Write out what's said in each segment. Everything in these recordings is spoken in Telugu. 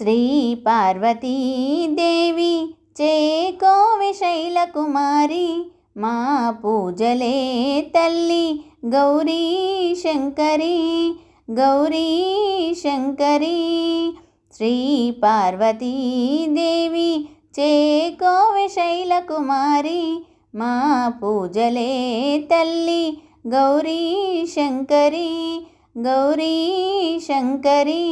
శ్రీ పార్వతీదేవి చేకోవి శైలకుమారి మా పూజలే తల్లి గౌరీ శంకరి గౌరీ శంకరి. శ్రీ పార్వతీదేవి చేకోవి శైలకుమారి మా పూజలే తల్లి గౌరీ శంకరి గౌరీ శంకరీ.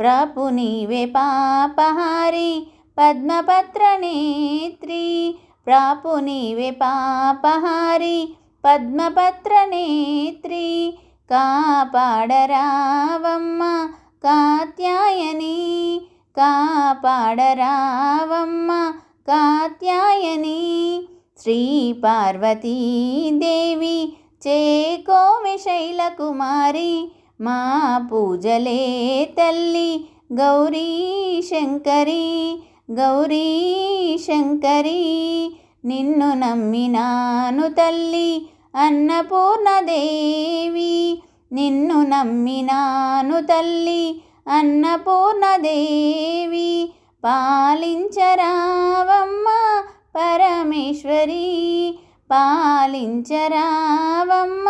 ప్రాపు నీవే పాపహారి పద్మపత్ర నేత్రి ప్రాపు నీవే పాపహారి పద్మపత్ర నేత్రి కాపాడరావమ్మ కాత్యాయని. కాపాడరావమ్మ కాత్యాయని. శ్రీ పార్వతీదేవి చేకోమి శైలకుమారి మా పూజలే తల్లి గౌరీ శంకరి గౌరీ శంకరి. నిన్ను నమ్మినాను తల్లి అన్నపూర్ణదేవి. నిన్ను నమ్మినాను తల్లి అన్నపూర్ణదేవి. పాలించరావమ్మ పరమేశ్వరి. పాలించరావమ్మ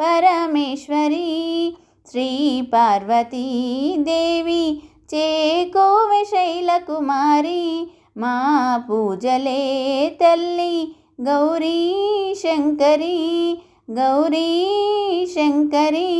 పరమేశ్వరి. శ్రీ పార్వతీదేవి చేకోవి శైలకుమారి మా పూజలే తల్లి గౌరీ శంకరి గౌరీ శంకరీ.